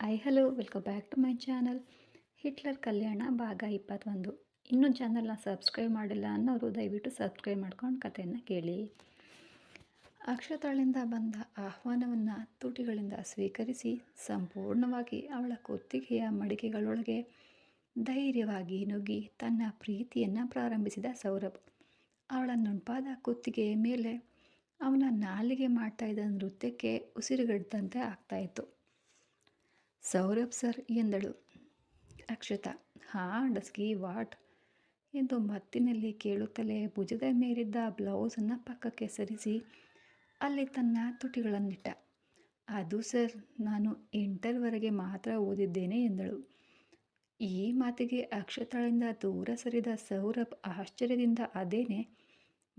I hello welcome back to my channel Hitler Kalyana ಭಾಗ ಇಪ್ಪತ್ತೊಂದು ಇನ್ನೂ ಚಾನಲ್ನ ಸಬ್ಸ್ಕ್ರೈಬ್ ಮಾಡಿಲ್ಲ ಅನ್ನೋರು ದಯವಿಟ್ಟು ಸಬ್ಸ್ಕ್ರೈಬ್ ಮಾಡ್ಕೊಂಡು ಕಥೆಯನ್ನು ಕೇಳಿ. ಅಕ್ಷತಾಳಿಂದ ಬಂದ ಆಹ್ವಾನವನ್ನು ತುಟಿಗಳಿಂದ ಸ್ವೀಕರಿಸಿ ಸಂಪೂರ್ಣವಾಗಿ ಅವಳ ಕುತ್ತಿಗೆಯ ಮಡಿಕೆಗಳೊಳಗೆ ಧೈರ್ಯವಾಗಿ ನುಗ್ಗಿ ತನ್ನ ಪ್ರೀತಿಯನ್ನು ಪ್ರಾರಂಭಿಸಿದ ಸೌರಭ್. ಅವಳ ನುಣಪಾದ ಕುತ್ತಿಗೆಯ ಮೇಲೆ ಅವನ ನಾಲಿಗೆ ಮಾಡ್ತಾ ಇದ್ದ ನೃತ್ಯಕ್ಕೆ ಉಸಿರುಗಡ್ದಂತೆ ಆಗ್ತಾಯಿತ್ತು ಸೌರಭ್ ಸರ್ ಎಂದಳು. ಅಕ್ಷತಾ, ಹಾಂ, ಡಸ್ಕಿ, ವಾಟ್? ಎಂದು ಮತ್ತಿನಲ್ಲಿ ಕೇಳುತ್ತಲೇ ಭುಜದ ಮೇಲಿದ್ದ ಬ್ಲೌಸನ್ನು ಪಕ್ಕಕ್ಕೆ ಸರಿಸಿ ಅಲ್ಲಿ ತನ್ನ ತುಟಿಗಳನ್ನಿಟ್ಟ. ಅದು ಸರ್, ನಾನು ಇಂಟರ್ವರೆಗೆ ಮಾತ್ರ ಓದಿದ್ದೇನೆ ಎಂದಳು. ಈ ಮಾತಿಗೆ ಅಕ್ಷತಾಳಿಂದ ದೂರ ಸರಿದ ಸೌರಭ್ ಆಶ್ಚರ್ಯದಿಂದ ಅದೇನೆ,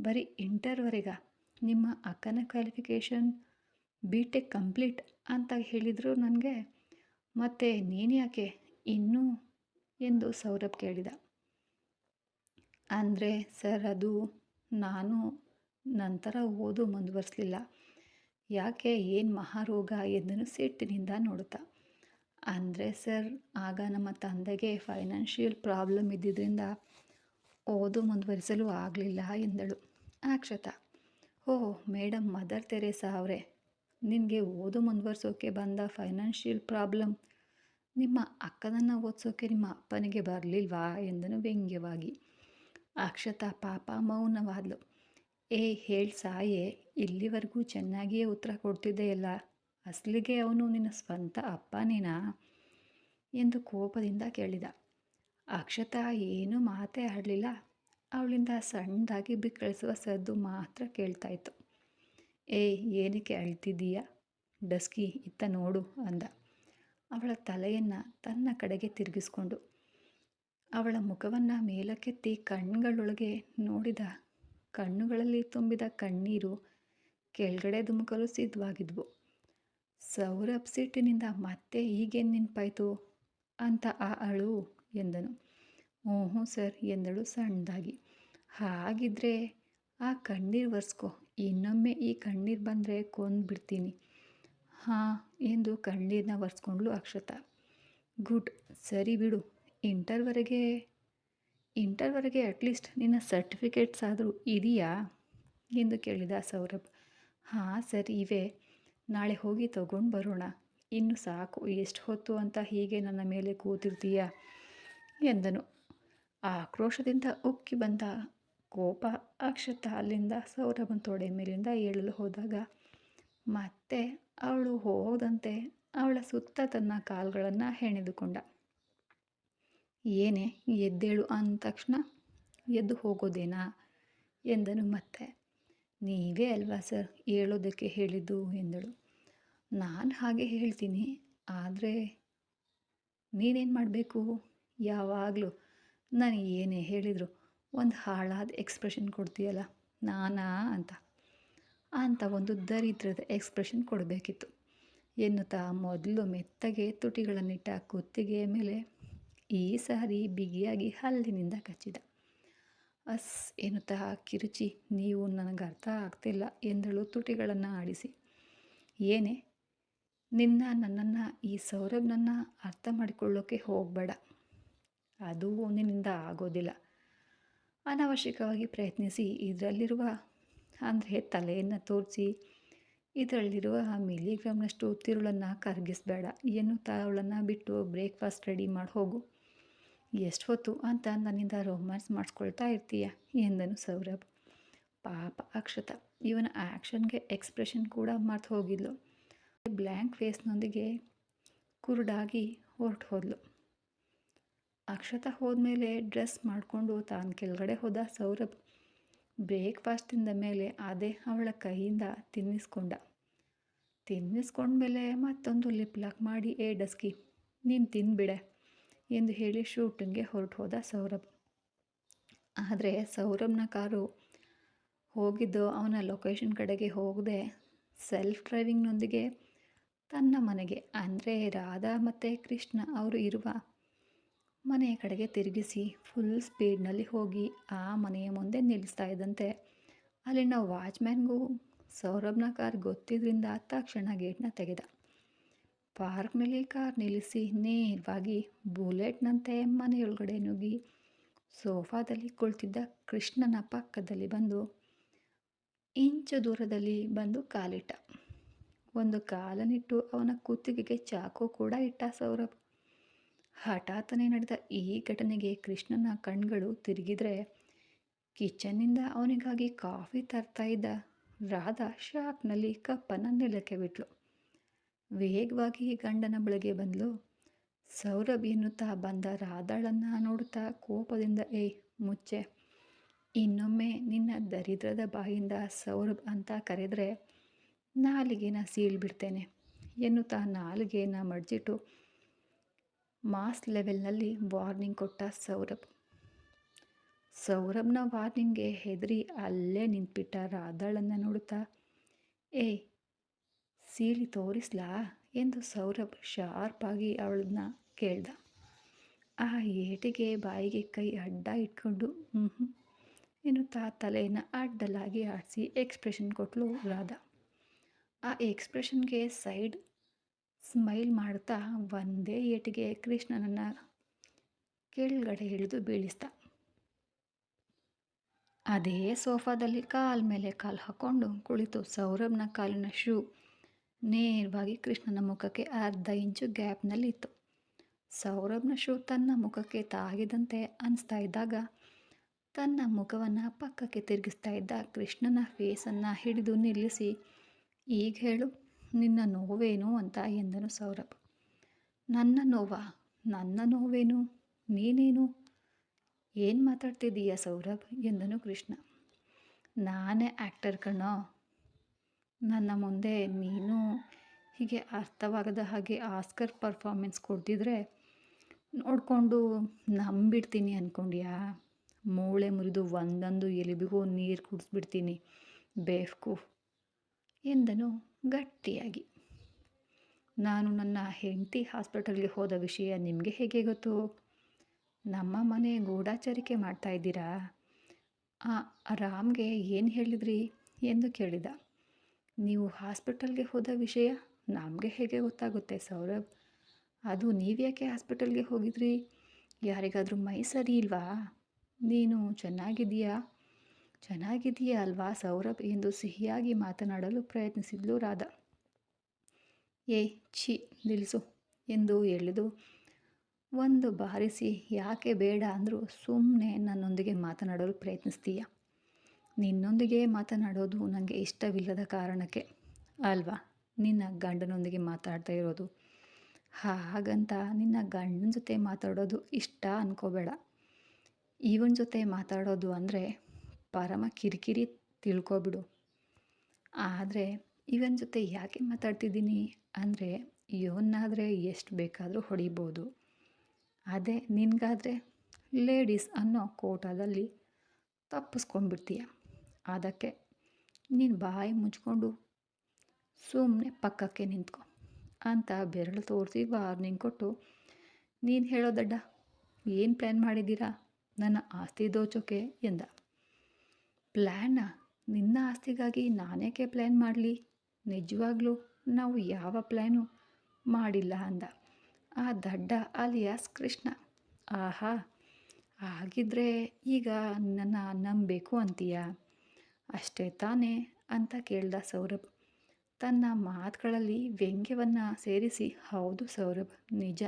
ಬರೀ ಇಂಟರ್ವರೆಗ ನಿಮ್ಮ ಅಕ್ಕನ ಕ್ವಾಲಿಫಿಕೇಷನ್ ಬಿ ಟೆಕ್ ಕಂಪ್ಲೀಟ್ ಅಂತ ಹೇಳಿದರು ನನಗೆ? ಮತ್ತೆ ನೀನು ಯಾಕೆ ಇನ್ನೂ ಎಂದು ಸೌರಭ್ ಕೇಳಿದ. ಅಂದರೆ ಸರ್, ಅದು ನಾನು ನಂತರ ಓದು ಮುಂದುವರಿಸಲಿಲ್ಲ. ಯಾಕೆ ಏನು ಮಹಾರೋಗ ಎಂದನು ಸಿಟ್ಟಿನಿಂದ ನೋಡುತ್ತಾ? ಅಂದರೆ ಸರ್, ಆಗ ನಮ್ಮ ತಂದೆಗೆ ಫೈನಾನ್ಷಿಯಲ್ ಪ್ರಾಬ್ಲಮ್ ಇದ್ದಿದ್ದರಿಂದ ಓದು ಮುಂದುವರಿಸಲು ಆಗಲಿಲ್ಲ ಎಂದಳು Akshata. Oh madam mother Teresa ಅವರೇ. ನಿನಗೆ ಓದು ಮುಂದುವರ್ಸೋಕೆ ಬಂದ ಫೈನಾನ್ಷಿಯಲ್ ಪ್ರಾಬ್ಲಮ್ ನಿಮ್ಮ ಅಕ್ಕನನ್ನು ಓದಿಸೋಕೆ ನಿಮ್ಮ ಅಪ್ಪನಿಗೆ ಬರಲಿಲ್ವಾ ಎಂದನು ವ್ಯಂಗ್ಯವಾಗಿ. ಅಕ್ಷತಾ ಪಾಪ ಮೌನವಾದ್ಲು. ಏ, ಹೇಳಿ ಸಾಯೇ, ಇಲ್ಲಿವರೆಗೂ ಚೆನ್ನಾಗಿಯೇ ಉತ್ತರ ಕೊಡ್ತಿದ್ದೆಯಲ್ಲ ಅಸಲಿಗೆ ಅವನು ನಿನ್ನ ಸ್ವಂತ ಅಪ್ಪನೇನಾ? ಎಂದು ಕೋಪದಿಂದ ಕೇಳಿದ. ಅಕ್ಷತಾ ಏನೂ ಮಾತೇ ಆಡಲಿಲ್ಲ. ಅವಳಿಂದ ಸಣ್ಣದಾಗಿ ಬಿಕ್ಕಳಿಸುವ ಸದ್ದು ಮಾತ್ರ ಕೇಳ್ತಾಯಿತ್ತು ಏ, ಏನಕ್ಕೆ ಅಳ್ತಿದ್ದೀಯ? ಡಸ್ಕಿ ಇತ್ತ ನೋಡು ಅಂದ. ಅವಳ ತಲೆಯನ್ನು ತನ್ನ ಕಡೆಗೆ ತಿರುಗಿಸ್ಕೊಂಡು. ಅವಳ ಮುಖವನ್ನು ಮೇಲಕ್ಕೆತ್ತಿ ಕಣ್ಗಳೊಳಗೆ ನೋಡಿದ ಕಣ್ಣುಗಳಲ್ಲಿ ತುಂಬಿದ ಕಣ್ಣೀರು ಕೆಳಗಡೆ ಧುಮುಕಲು ಸಿದ್ಧವಾಗಿದ್ವು. ಸೌರಭ್ ಸಿಟ್ಟಿನಿಂದ ಮತ್ತೆ ಈಗೇನು ನೆನಪಾಯಿತು ಅಂತ ಆ ಅಳು ಎಂದನು. ಹ್ಞೂ ಸರ್, ಎಂದಳು ಸಣ್ಣದಾಗಿ. ಹಾಗಿದ್ರೆ ಆ ಕಣ್ಣೀರು ಒರೆಸ್ಕೊ. ಇನ್ನೊಮ್ಮೆ ಈ ಕಣ್ಣೀರು ಬಂದರೆ ಕೊಂದು ಹಾಂ ಎಂದು ಕಣ್ಣೀರನ್ನ ಒರೆಸ್ಕೊಂಡ್ಳು ಅಕ್ಷತ. ಗುಡ್, ಸರಿ ಬಿಡು. ಇಂಟರ್ವರೆಗೆ ಇಂಟರ್ವರೆಗೆ ಅಟ್ಲೀಸ್ಟ್ ನಿನ್ನ ಸರ್ಟಿಫಿಕೇಟ್ಸ್ ಆದರೂ ಇದೆಯಾ? ಎಂದು ಕೇಳಿದ ಸೌರಭ್. ಹಾಂ ಸರಿ, ಇವೆ. ನಾಳೆ ಹೋಗಿ ತಗೊಂಡು ಬರೋಣ. ಇನ್ನು ಸಾಕು. ಎಷ್ಟು ಹೊತ್ತು ಅಂತ ಹೀಗೆ ನನ್ನ ಮೇಲೆ ಕೂತಿರ್ತೀಯ? ಎಂದನು. ಆಕ್ರೋಶದಿಂದ ಉಕ್ಕಿ ಬಂದ ಕೋಪ ಅಕ್ಷತ ಅಲ್ಲಿಂದ ಸೌರಭನ ತೋಡೆ ಮೇಲಿಂದ ಏಳಲು ಹೋದಾಗ, ಮತ್ತೆ ಅವಳು ಹೋದಂತೆ ಅವಳ ಸುತ್ತ ತನ್ನ ಕಾಲುಗಳನ್ನು ಹೆಣೆದುಕೊಂಡ. ಏನೇ, ಎದ್ದೇಳು ಅಂದ ತಕ್ಷಣ, ಎದ್ದು ಹೋಗೋದೇನಾ? ಎಂದನು ಮತ್ತೆ. ನೀವೇ ಅಲ್ವಾ ಸರ್ ಹೇಳೋದಕ್ಕೆ ಹೇಳಿದ್ದು? ಎಂದಳು. ನಾನು ಹಾಗೆ ಹೇಳ್ತೀನಿ, ಆದರೆ ನೀನೇನು ಮಾಡಬೇಕು? ಯಾವಾಗಲೂ ನಾನು ಏನೇ ಹೇಳಿದರು ಒಂದು ಹಾಳಾದ ಎಕ್ಸ್ಪ್ರೆಷನ್ ಕೊಡ್ತೀಯಲ್ಲ, ನಾನಾ ಅಂತ. ಅಂತ ಒಂದು ದರಿದ್ರದ ಎಕ್ಸ್ಪ್ರೆಷನ್ ಕೊಡಬೇಕಿತ್ತು. ಎನ್ನುತ್ತಾ ಮೊದಲು ಮೆತ್ತಗೆ ತುಟಿಗಳನ್ನಿಟ್ಟ ಕುತ್ತಿಗೆಯ ಮೇಲೆ ಈ ಸಾರಿ ಬಿಗಿಯಾಗಿ ಹಲ್ಲಿನಿಂದ ಕಚ್ಚಿದ. ಅಸ್ ಎನ್ನುತ್ತಾ ಕಿರುಚಿ, ನೀವು ನನಗೆ ಅರ್ಥ ಆಗ್ತಿಲ್ಲ ಎಂದಳು ತುಟಿಗಳನ್ನು ಆಡಿಸಿ. ಏನೇ, ನಿನ್ನ ನನ್ನನ್ನು, ಈ ಸೌರಭ್ನನ್ನು ಅರ್ಥ ಮಾಡಿಕೊಳ್ಳೋಕೆ ಹೋಗಬೇಡ. ಅದು ನಿನ್ನಿಂದ ಆಗೋದಿಲ್ಲ. ಅನಾವಶ್ಯಕವಾಗಿ ಪ್ರಯತ್ನಿಸಿ, ಇದರಲ್ಲಿರುವ ಅಂದರೆ ತಲೆಯನ್ನು ತೋರಿಸಿ, ಇದರಲ್ಲಿರುವ ಮಿಲಿಗ್ರಾಮ್ನಷ್ಟು ತಿರುಳನ್ನು ಕರಗಿಸಬೇಡ, ಎನ್ನುತ್ತಾ ಅವಳನ್ನು ಬಿಟ್ಟು ಬ್ರೇಕ್ಫಾಸ್ಟ್ ರೆಡಿ ಮಾಡಿ ಹೋಗು. ಎಷ್ಟು ಹೊತ್ತು ಅಂತ ನನ್ನಿಂದ ರೋಮ್ಯಾನ್ಸ್ ಮಾಡಿಸ್ಕೊಳ್ತಾ ಇರ್ತೀಯ? ಎಂದನು ಸೌರಭ್. ಪಾಪ ಅಕ್ಷತ, ಇವನ ಆ್ಯಕ್ಷನ್ಗೆ ಎಕ್ಸ್ಪ್ರೆಷನ್ ಕೂಡ ಮರ್ತು ಹೋಗಿದ್ಲು. ಬ್ಲ್ಯಾಂಕ್ ಫೇಸ್ನೊಂದಿಗೆ ಕುರುಡಾಗಿ ಹೊರಟು ಹೋದ್ಲು. ಅಕ್ಷತ ಹೋದ್ಮೇಲೆ ಡ್ರೆಸ್ ಮಾಡಿಕೊಂಡು ತಾನು ಕೆಳಗಡೆ ಹೋದ ಸೌರಭ್ ಬ್ರೇಕ್ಫಾಸ್ಟಿಂದ ಮೇಲೆ ಅದೇ ಅವಳ ಕೈಯಿಂದ ತಿನ್ನಿಸ್ಕೊಂಡ. ತಿನ್ನಿಸ್ಕೊಂಡ್ಮೇಲೆ ಮತ್ತೊಂದು ಲಿಪ್ ಲಾಕ್ ಮಾಡಿ, ಏ ಡಸ್ಕಿ, ನೀನು ತಿನ್ಬಿಡೆ, ಎಂದು ಹೇಳಿ ಶೂಟಿಂಗ್ಗೆ ಹೊರಟು ಹೋದ ಸೌರಭ್. ಆದರೆ ಸೌರಭ್ನ ಕಾರು ಹೋಗಿದ್ದು ಅವನ ಲೊಕೇಶನ್ ಕಡೆಗೆ ಹೋಗದೆ ಸೆಲ್ಫ್ ಡ್ರೈವಿಂಗ್ನೊಂದಿಗೆ ತನ್ನ ಮನೆಗೆ. ಅಂದರೆ ರಾಧಾ ಮತ್ತು ಕೃಷ್ಣ ಅವರು ಇರುವ ಮನೆಯ ಕಡೆಗೆ ತಿರುಗಿಸಿ ಫುಲ್ ಸ್ಪೀಡ್ನಲ್ಲಿ ಹೋಗಿ ಆ ಮನೆಯ ಮುಂದೆ ನಿಲ್ಲಿಸ್ತಾ ಇದ್ದಂತೆ. ಅಲ್ಲಿನ ವಾಚ್ಮ್ಯಾನ್ಗೂ ಸೌರಭ್ನ ಕಾರ್ ಗೊತ್ತಿದ್ದರಿಂದ ತಕ್ಷಣ ಗೇಟ್ನ ತೆಗೆದ. ಪಾರ್ಕ್ನಲ್ಲಿ ಕಾರ್ ನಿಲ್ಲಿಸಿ ನೇರವಾಗಿ ಬುಲೆಟ್ನಂತೆ ಮನೆಯೊಳಗಡೆ ನುಗ್ಗಿ ಸೋಫಾದಲ್ಲಿ ಕುಳಿತಿದ್ದ ಕೃಷ್ಣನ ಪಕ್ಕದಲ್ಲಿ ಬಂದು ಇಂಚು ದೂರದಲ್ಲಿ ಬಂದು ಕಾಲಿಟ್ಟ. ಒಂದು ಕಾಲನಿಟ್ಟು ಅವನ ಕುತ್ತಿಗೆಗೆ ಚಾಕು ಕೂಡ ಇಟ್ಟ ಸೌರಭ್. ಹಠಾತ್ತನೆ ನಡೆದ ಈ ಘಟನೆಗೆ ಕೃಷ್ಣನ ಕಣ್ಗಳು ತಿರುಗಿದ್ರೆ ಕಿಚನ್ನಿಂದ ಅವನಿಗಾಗಿ ಕಾಫಿ ತರ್ತಾ ಇದ್ದ ರಾಧಾ ಶಾಕ್ನಲ್ಲಿ ಕಪ್ಪನ್ನು ನೆಲಕ್ಕೆ ಬಿಟ್ಲು. ವೇಗವಾಗಿ ಗಂಡನ ಬಳಿಗೆ ಬಂದಳು ಸೌರಭ್ ಎನ್ನುತ್ತಾ ಬಂದ ರಾಧಾಳನ್ನು ನೋಡುತ್ತಾ ಕೋಪದಿಂದ, ಏಯ್ ಮುಚ್ಚೆ, ಇನ್ನೊಮ್ಮೆ ನಿನ್ನ ದರಿದ್ರದ ಬಾಯಿಂದ ಸೌರಭ್ ಅಂತ ಕರೆದರೆ ನಾಲಿಗೆನ ಸೀಳ್ಬಿಡ್ತೇನೆ ಎನ್ನುತ್ತಾ ನಾಲಿಗೆನ ಮಡ್ಜಿಟ್ಟು ಮಾಸ್ ಲೆವೆಲ್ನಲ್ಲಿ ವಾರ್ನಿಂಗ್ ಕೊಟ್ಟ ಸೌರಭ್. ಸೌರಭ್ನ ವಾರ್ನಿಂಗ್ಗೆ ಹೆದರಿ ಅಲ್ಲೇ ನಿಂತ್ಬಿಟ್ಟ ರಾಧಾಳನ್ನು ನೋಡುತ್ತಾ, ಏ, ಸೀಳಿ ತೋರಿಸ್ಲಾ? ಎಂದು ಸೌರಭ್ ಶಾರ್ಪಾಗಿ ಅವಳನ್ನ ಕೇಳ್ದ. ಆ ಏಟಿಗೆ ಬಾಯಿಗೆ ಕೈ ಅಡ್ಡ ಇಟ್ಕೊಂಡು ಹ್ಞೂ ಎನ್ನುತ್ತಾ ತಲೆಯನ್ನು ಅಡ್ಡಲಾಗಿ ಆಡಿಸಿ ಎಕ್ಸ್ಪ್ರೆಷನ್ ಕೊಟ್ಟಳು ರಾಧಾ. ಆ ಎಕ್ಸ್ಪ್ರೆಷನ್ಗೆ ಸೈಡ್ ಸ್ಮೈಲ್ ಮಾಡ್ತಾ ಒಂದೇ ಏಟಿಗೆ ಕೃಷ್ಣನನ್ನು ಕೆಳಗಡೆ ಹಿಡಿದು ಬೀಳಿಸ್ದ ಅದೇ ಸೋಫಾದಲ್ಲಿ ಕಾಲ್ ಮೇಲೆ ಕಾಲು ಹಾಕ್ಕೊಂಡು ಕುಳಿತು ಸೌರಭ್ನ ಕಾಲಿನ ಶೂ ನೇರವಾಗಿ ಕೃಷ್ಣನ ಮುಖಕ್ಕೆ ಅರ್ಧ ಇಂಚು ಗ್ಯಾಪ್ನಲ್ಲಿತ್ತು ಸೌರಭ್ನ ಶೂ ತನ್ನ ಮುಖಕ್ಕೆ ತಾಗಿದಂತೆ ಅನಿಸ್ತಾ ಇದ್ದಾಗ ತನ್ನ ಮುಖವನ್ನು ಪಕ್ಕಕ್ಕೆ ತಿರುಗಿಸ್ತಾ ಇದ್ದ ಕೃಷ್ಣನ ಫೇಸನ್ನು ಹಿಡಿದು ನಿಲ್ಲಿಸಿ, ಈಗ ಹೇಳು ನಿನ್ನ ನೋವೇನು ಅಂತ ಎಂದನು ಸೌರಭ್. ನನ್ನ ನೋವಾ? ನನ್ನ ನೋವೇನು? ನೀನೇನು? ಏನು ಮಾತಾಡ್ತಿದ್ದೀಯ ಸೌರಭ್? ಎಂದನು ಕೃಷ್ಣ. ನಾನೇ ಆ್ಯಕ್ಟರ್ ಕಣೋ. ನನ್ನ ಮುಂದೆ ನೀನು ಹೀಗೆ ಅರ್ಥವಾಗದ ಹಾಗೆ ಆಸ್ಕರ್ ಪರ್ಫಾರ್ಮೆನ್ಸ್ ಕೊಡ್ತಿದ್ರೆ ನೋಡಿಕೊಂಡು ನಂಬಿಡ್ತೀನಿ ಅಂದ್ಕೊಂಡ್ಯಾ ಮೂಳೆ ಮುರಿದು ಒಂದೊಂದು ಎಲಿಬಿಗೂ ನೀರು ಕುಡಿಸ್ಬಿಡ್ತೀನಿ. ಬೇಫ್ಕು ಎಂದನು ಗಟ್ಟಿಯಾಗಿ. ನಾನು ನನ್ನ ಹೆಂಡತಿ ಹಾಸ್ಪಿಟಲ್ಗೆ ಹೋದ ವಿಷಯ ನಿಮಗೆ ಹೇಗೆ ಗೊತ್ತು? ನಮ್ಮ ಮನೆ ಗೂಢಾಚರಿಕೆ ಮಾಡ್ತಾ ಇದ್ದೀರಾ? ಆ ರಾಮ್ಗೆ ಏನು ಹೇಳಿದ್ರಿ? ಎಂದು ಕೇಳಿದ. ನೀವು ಹಾಸ್ಪಿಟಲ್ಗೆ ಹೋದ ವಿಷಯ ನಮಗೆ ಹೇಗೆ ಗೊತ್ತಾಗುತ್ತೆ ಸೌರಭ್? ಅದು ನೀವ್ಯಾಕೆ ಹಾಸ್ಪಿಟಲ್ಗೆ ಹೋಗಿದ್ರಿ? ಯಾರಿಗಾದರೂ ಮೈ ಸರಿ ಇಲ್ವಾ? ನೀನು ಚೆನ್ನಾಗಿದೆಯಾ ಚೆನ್ನಾಗಿದೆಯಾ ಅಲ್ವಾ ಸೌರಭ್ ಎಂದು ಸಿಹಿಯಾಗಿ ಮಾತನಾಡಲು ಪ್ರಯತ್ನಿಸಿದ್ಲು ರಾಧಾ. ಏ, ಛಿ, ನಿಲ್ಲಿಸು ಎಂದು ಹೇಳಿದು ಒಂದು ಬಾರಿಸಿ ಯಾಕೆ ಬೇಡ ಅಂದರೂ ಸುಮ್ಮನೆ ನನ್ನೊಂದಿಗೆ ಮಾತನಾಡಲು ಪ್ರಯತ್ನಿಸ್ತೀಯ? ನಿನ್ನೊಂದಿಗೆ ಮಾತನಾಡೋದು ನನಗೆ ಇಷ್ಟವಿಲ್ಲದ ಕಾರಣಕ್ಕೆ ಅಲ್ವಾ? ನಿನ್ನ ಗಂಡನೊಂದಿಗೆ ಮಾತಾಡ್ತಾ ಇರೋದು. ಹಾಗಂತ ನಿನ್ನ ಗಂಡನ ಜೊತೆ ಮಾತಾಡೋದು ಇಷ್ಟ ಅಂದ್ಕೋಬೇಡ ಇವನ ಜೊತೆ ಮಾತಾಡೋದು ಅಂದರೆ ಪರಮ ಕಿರಿಕಿರಿ ತಿಳ್ಕೊಬಿಡು. ಆದರೆ ಇವನ ಜೊತೆ ಯಾಕೆ ಮಾತಾಡ್ತಿದ್ದೀನಿ ಅಂದರೆ ಇವನ್ನಾದರೆ ಎಷ್ಟು ಬೇಕಾದರೂ ಹೊಡಿಬೋದು. ಅದೇ ನಿನಗಾದರೆ ಲೇಡೀಸ್ ಅನ್ನೋ ಕೋಟದಲ್ಲಿ ತಪ್ಪಿಸ್ಕೊಂಡ್ಬಿಡ್ತೀಯ. ಅದಕ್ಕೆ ನೀನು ಬಾಯಿ ಮುಚ್ಕೊಂಡು ಸುಮ್ಮನೆ ಪಕ್ಕಕ್ಕೆ ನಿಂತ್ಕೊ. ಅಂತ ಬೆರಳು ತೋರಿಸಿ ವಾರ್ನಿಂಗ್ ಕೊಟ್ಟು, ನೀನು ಹೇಳೋದಡ್ಡ ಏನು ಪ್ಲ್ಯಾನ್ ಮಾಡಿದ್ದೀರಾ? ನನ್ನ ಆಸ್ತಿ ದೋಚೋಕೆ ಎಂದ. ಪ್ಲ್ಯಾನ ನಿನ್ನ ಆಸ್ತಿಗಾಗಿ ನಾನೇಕೆ ಪ್ಲ್ಯಾನ್ ಮಾಡಲಿ? ನಿಜವಾಗ್ಲೂ ನಾವು ಯಾವ ಪ್ಲ್ಯಾನು ಮಾಡಿಲ್ಲ ಅಂದ. ಆ ದಡ್ಡ ಅಲಿಯಾಸ್ ಕೃಷ್ಣ. ಆಹಾ, ಹಾಗಿದ್ರೆ ಈಗ ನನ್ನ ನಂಬಬೇಕು ಅಂತೀಯ? ಅಷ್ಟೇ ತಾನೇ ಅಂತ ಕೇಳ್ದ ಸೌರಭ್. ತನ್ನ ಮಾತುಗಳಲ್ಲಿ ವ್ಯಂಗ್ಯವನ್ನು ಸೇರಿಸಿ, ಹೌದು ಸೌರಭ್, ನಿಜ.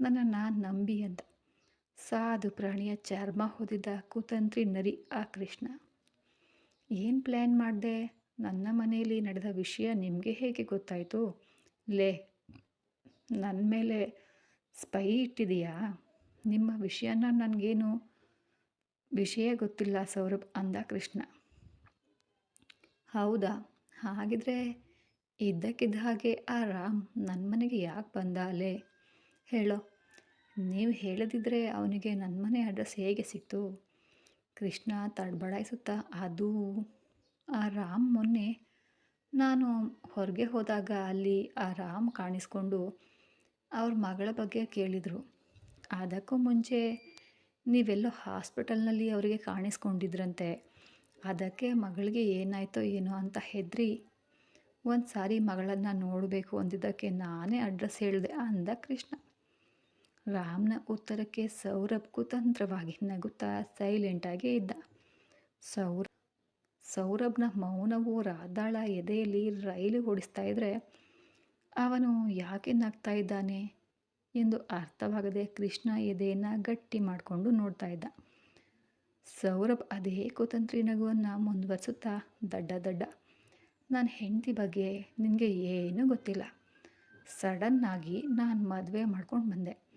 ನನ್ನನ್ನು ನಂಬಿ ಅಂತ ಸಾಧು ಪ್ರಾಣಿಯ ಚರ್ಮ ಹೊದಿದ ಕುತಂತ್ರಿ ನರಿ ಆ ಕೃಷ್ಣ. ಏನು ಪ್ಲ್ಯಾನ್ ಮಾಡಿದೆ? ನನ್ನ ಮನೆಯಲ್ಲಿ ನಡೆದ ವಿಷಯ ನಿಮಗೆ ಹೇಗೆ ಗೊತ್ತಾಯಿತು? ಲೇ ನನ್ನ ಮೇಲೆ ಸ್ಪೈ ಇಟ್ಟಿದೆಯಾ? ನಿಮ್ಮ ವಿಷಯನ ನನಗೇನು ವಿಷಯ ಗೊತ್ತಿಲ್ಲ ಸೌರಭ್ ಅಂದ ಕೃಷ್ಣ ಹೌದಾ? ಹಾಗಿದ್ರೆ ಇದ್ದಕ್ಕಿದ್ದ ಹಾಗೆ ಆ ರಾಮ್ ನನ್ನ ಮನೆಗೆ ಯಾಕೆ ಬಂದ ಅಲೆ ಹೇಳೋ, ನೀವು ಹೇಳದಿದ್ದರೆ ಅವನಿಗೆ ನನ್ನ ಮನೆ ಅಡ್ರೆಸ್ ಹೇಗೆ ಸಿಕ್ತು? ಕೃಷ್ಣ ತಡಬಡಾಯಿಸುತ್ತಾ ಅದು, ಆ ರಾಮ್ ಮೊನ್ನೆ ನಾನು ಹೊರಗೆ ಹೋದಾಗ ಅಲ್ಲಿ ಆ ರಾಮ್ ಕಾಣಿಸ್ಕೊಂಡು ಅವ್ರ ಮಗಳ ಬಗ್ಗೆ ಕೇಳಿದರು. ಅದಕ್ಕೂ ಮುಂಚೆ ನೀವೆಲ್ಲೋ ಹಾಸ್ಪಿಟಲ್ನಲ್ಲಿ ಅವರಿಗೆ ಕಾಣಿಸ್ಕೊಂಡಿದ್ರಂತೆ. ಅದಕ್ಕೆ ಮಗಳಿಗೆ ಏನಾಯ್ತೋ ಏನೋ ಅಂತ ಹೆದರಿ ಒಂದು ಸಾರಿ ಮಗಳನ್ನು ನೋಡಬೇಕು ಅಂದಿದ್ದಕ್ಕೆ ನಾನೇ ಅಡ್ರೆಸ್ ಹೇಳಿದೆ ಅಂದ ಕೃಷ್ಣ. ರಾಮ್ನ ಉತ್ತರಕ್ಕೆ ಸೌರಭ್ ಕುತಂತ್ರವಾಗಿ ನಗುತ್ತಾ ಸೈಲೆಂಟಾಗೇ ಇದ್ದ. ಸೌರ, ಸೌರಭ್ನ ಮೌನವು ರಾಧಾಳ ಎದೆಯಲ್ಲಿ ರೈಲು ಓಡಿಸ್ತಾ ಇದ್ರೆ, ಅವನು ಯಾಕೆ ನಗ್ತಾ ಇದ್ದಾನೆ ಎಂದು ಅರ್ಥವಾಗದೆ ಕೃಷ್ಣ ಎದೆಯನ್ನು ಗಟ್ಟಿ ಮಾಡಿಕೊಂಡು ನೋಡ್ತಾ ಇದ್ದ. ಸೌರಭ್ ಅದೇ ಕುತಂತ್ರಿ ನಗುವನ್ನು ಮುಂದುವರಿಸುತ್ತಾ, ದಡ್ಡ ದಡ್ಡ ನನ್ನ ಹೆಂಡತಿ ಬಗ್ಗೆ ನಿನಗೆ ಏನೂ ಗೊತ್ತಿಲ್ಲ. ಸಡನ್ನಾಗಿ ನಾನು ಮದುವೆ ಮಾಡ್ಕೊಂಡು ಬಂದೆ.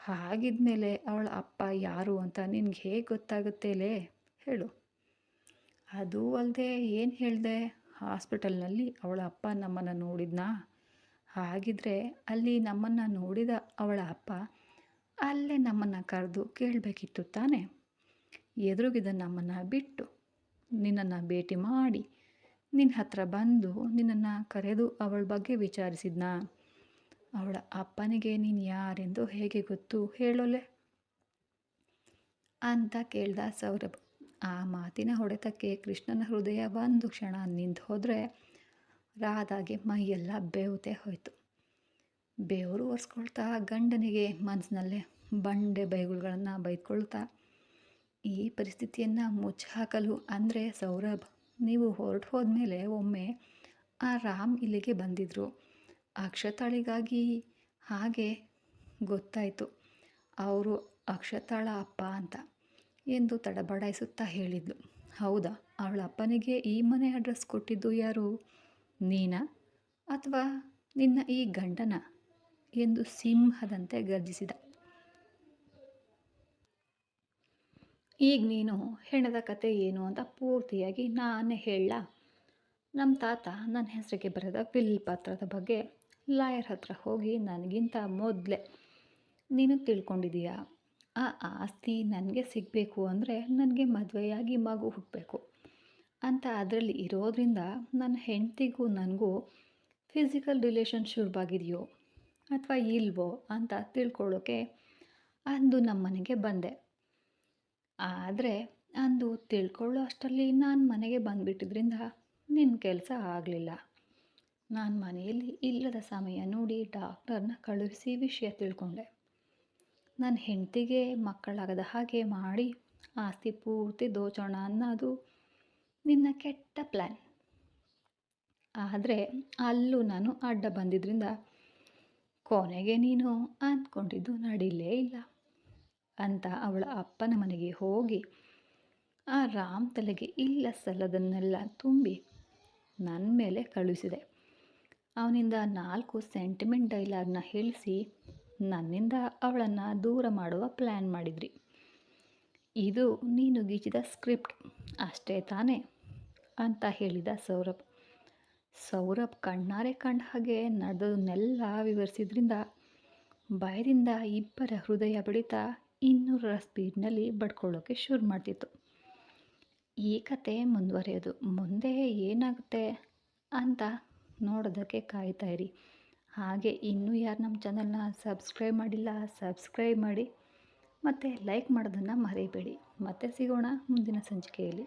ಹಾಗಿದ್ಮೇಲೆ ಅವಳ ಅಪ್ಪ ಯಾರು ಅಂತ ನಿನಗೆ ಹೇಗೆ ಗೊತ್ತಾಗುತ್ತೇಲೇ ಹೇಳು. ಅದೂ ಅಲ್ಲದೆ ಏನು ಹೇಳಿದೆ? ಹಾಸ್ಪಿಟಲ್ನಲ್ಲಿ ಅವಳ ಅಪ್ಪ ನಮ್ಮನ್ನು ನೋಡಿದ್ನಾ? ಹಾಗಿದ್ರೆ ಅಲ್ಲಿ ನಮ್ಮನ್ನು ನೋಡಿದ ಅವಳ ಅಪ್ಪ ಅಲ್ಲೇ ನಮ್ಮನ್ನು ಕರೆದು ಕೇಳಬೇಕಿತ್ತು ತಾನೆ? ಎದುರುಗಿದ ನಮ್ಮನ್ನು ಬಿಟ್ಟು ನಿನ್ನನ್ನು ಭೇಟಿ ಮಾಡಿ ನಿನ್ನ ಹತ್ರ ಬಂದು ನಿನ್ನನ್ನು ಕರೆದು ಅವಳ ಬಗ್ಗೆ ವಿಚಾರಿಸಿದ್ನ? ಅವಳ ಅಪ್ಪನಿಗೆ ನೀನು ಯಾರೆಂದು ಹೇಗೆ ಗೊತ್ತು ಹೇಳೋಲೆ? ಅಂತ ಕೇಳ್ದ ಸೌರಭ್. ಆ ಮಾತಿನ ಹೊಡೆತಕ್ಕೆ ಕೃಷ್ಣನ ಹೃದಯ ಒಂದು ಕ್ಷಣ ನಿಂತು ಹೋದರೆ ರಾಧಾಗೆ ಮೈಯೆಲ್ಲ ಬೇವುತೆ ಹೋಯಿತು. ಬೇವರು ಒರೆಸ್ಕೊಳ್ತಾ ಗಂಡನಿಗೆ ಮನಸ್ಸಿನಲ್ಲೇ ಬಂಡೆ ಬೈಗುಳುಗಳನ್ನು ಬೈದ್ಕೊಳ್ತಾ ಈ ಪರಿಸ್ಥಿತಿಯನ್ನು ಮುಚ್ಚಾಕಲು ಅಂದರೆ ಸೌರಭ್, ನೀವು ಹೊರಟು ಹೋದ್ಮೇಲೆ ಒಮ್ಮೆ ಆ ರಾಮ್ ಇಲ್ಲಿಗೆ ಬಂದಿದ್ದರು ಅಕ್ಷತಾಳಿಗಾಗಿ ಹಾಗೆ ಗೊತ್ತಾಯಿತು. ಅವರು ಅಕ್ಷತಾಳ ಅಪ್ಪ ಅಂತ ಎಂದು ತಡಬಡಾಯಿಸುತ್ತಾ ಹೇಳಿದ್ಲು. ಹೌದಾ, ಅವಳ ಅಪ್ಪನಿಗೆ ಈ ಮನೆ ಅಡ್ರೆಸ್ ಕೊಟ್ಟಿದ್ದು ಯಾರು? ನೀನಾ ಅಥವಾ ನಿನ್ನ ಈ ಗಂಡನ? ಎಂದು ಸಿಂಹದಂತೆ ಗರ್ಜಿಸಿದ. ಈಗ ನೀನು ಹೆಣದ ಕತೆ ಏನು ಅಂತ ಪೂರ್ತಿಯಾಗಿ ನಾನೇ ಹೇಳ ನಮ್ಮ ತಾತ ನನ್ನ ಹೆಸರಿಗೆ ಬರೆದ ಬಿಲ್ ಪತ್ರದ ಬಗ್ಗೆ ಲಾಯರ್ ಹತ್ರ ಹೋಗಿ ನನಗಿಂತ ಮೊದಲೇ, ನೀನು ತಿಳ್ಕೊಂಡಿದೀಯಾ? ಆ ಆಸ್ತಿ ನನಗೆ ಸಿಗಬೇಕು ಅಂದರೆ ನನಗೆ ಮದುವೆಯಾಗಿ ಮಗು ಹುಟ್ಟಬೇಕು ಅಂತ ಅದರಲ್ಲಿ ಇರೋದ್ರಿಂದ ನನ್ನ ಹೆಂಡತಿಗೂ ನನಗೂ ಫಿಸಿಕಲ್ ರಿಲೇಷನ್ ಶುರುವಾಗಿದೆಯೋ ಅಥವಾ ಇಲ್ವೋ ಅಂತ ತಿಳ್ಕೊಳ್ಳೋಕೆ ಅಂದು ನಮ್ಮ ಮನೆಗೆ ಬಂದೆ. ಆದರೆ ಅಂದು ತಿಳ್ಕೊಳ್ಳೋ ಅಷ್ಟರಲ್ಲಿ ನಾನು ಮನೆಗೆ ಬಂದುಬಿಟ್ಟಿದ್ರಿಂದ ನಿನ್ನ ಕೆಲಸ ಆಗಲಿಲ್ಲ. ನಾನು ಮನೆಯಲ್ಲಿ ಇಲ್ಲದ ಸಮಯ ನೋಡಿ ಡಾಕ್ಟರ್ನ ಕಳುಹಿಸಿ ವಿಷಯ ತಿಳ್ಕೊಂಡೆ. ನನ್ನ ಹೆಂಡತಿಗೆ ಮಕ್ಕಳಾಗದ ಹಾಗೆ ಮಾಡಿ ಆಸ್ತಿ ಪೂರ್ತಿ ದೋಚೋಣ ಅನ್ನೋದು ನಿನ್ನ ಕೆಟ್ಟ ಪ್ಲ್ಯಾನ್ ಆದರೆ ಅಲ್ಲೂ ನಾನು ಅಡ್ಡ ಬಂದಿದ್ದರಿಂದ ಕೊನೆಗೆ ನೀನು ಅಂದ್ಕೊಂಡಿದ್ದು ನಡೀಲೇ ಇಲ್ಲ ಅಂತ ಅವಳ ಅಪ್ಪನ ಮನೆಗೆ ಹೋಗಿ ಆ ರಾಮ್ ತಲೆಗೆ ಇಲ್ಲ ಸಲ್ಲದನ್ನೆಲ್ಲ ತುಂಬಿ ನನ್ನ ಮೇಲೆ ಕಳುಹಿಸಿದೆ. ಅವನಿಂದ ನಾಲ್ಕು ಸೆಂಟಿಮೆಂಟ್ ಡೈಲಾಗ್ನ ಹೇಳಿಸಿ ನನ್ನಿಂದ ಅವಳನ್ನು ದೂರ ಮಾಡುವ ಪ್ಲ್ಯಾನ್ ಮಾಡಿದ್ರಿ. ಇದು ನೀನು ಗೀಚಿದ ಸ್ಕ್ರಿಪ್ಟ್. ಅಷ್ಟೇ ತಾನೇ? ಅಂತ ಹೇಳಿದ ಸೌರಭ್. ಸೌರಭ್ ಕಣ್ಣಾರೆ ಕಂಡ ಹಾಗೆ ನಡೆದನ್ನೆಲ್ಲ ವಿವರಿಸಿದ್ರಿಂದ ಭಯದಿಂದ ಇಬ್ಬರ ಹೃದಯ ಬಡಿತ ಇನ್ನೂರರ ಸ್ಪೀಡ್ನಲ್ಲಿ ಬಡ್ಕೊಳ್ಳೋಕ್ಕೆ ಶುರು ಮಾಡ್ತಿತ್ತು. ಈ ಕತೆ ಮುಂದುವರಿಯೋದು. ಮುಂದೆ ಏನಾಗುತ್ತೆ ಅಂತ ನೋಡೋದಕ್ಕೆ ಕಾಯ್ತಾ ಇರಿ. ಹಾಗೆ ಇನ್ನೂ ಯಾರು ನಮ್ಮ ಚಾನಲ್ನ ಸಬ್ಸ್ಕ್ರೈಬ್ ಮಾಡಿಲ್ಲ ಸಬ್ಸ್ಕ್ರೈಬ್ ಮಾಡಿ ಮತ್ತು ಲೈಕ್ ಮಾಡೋದನ್ನು ಮರಿಬೇಡಿ. ಮತ್ತೆ ಸಿಗೋಣ ಮುಂದಿನ ಸಂಚಿಕೆಯಲ್ಲಿ.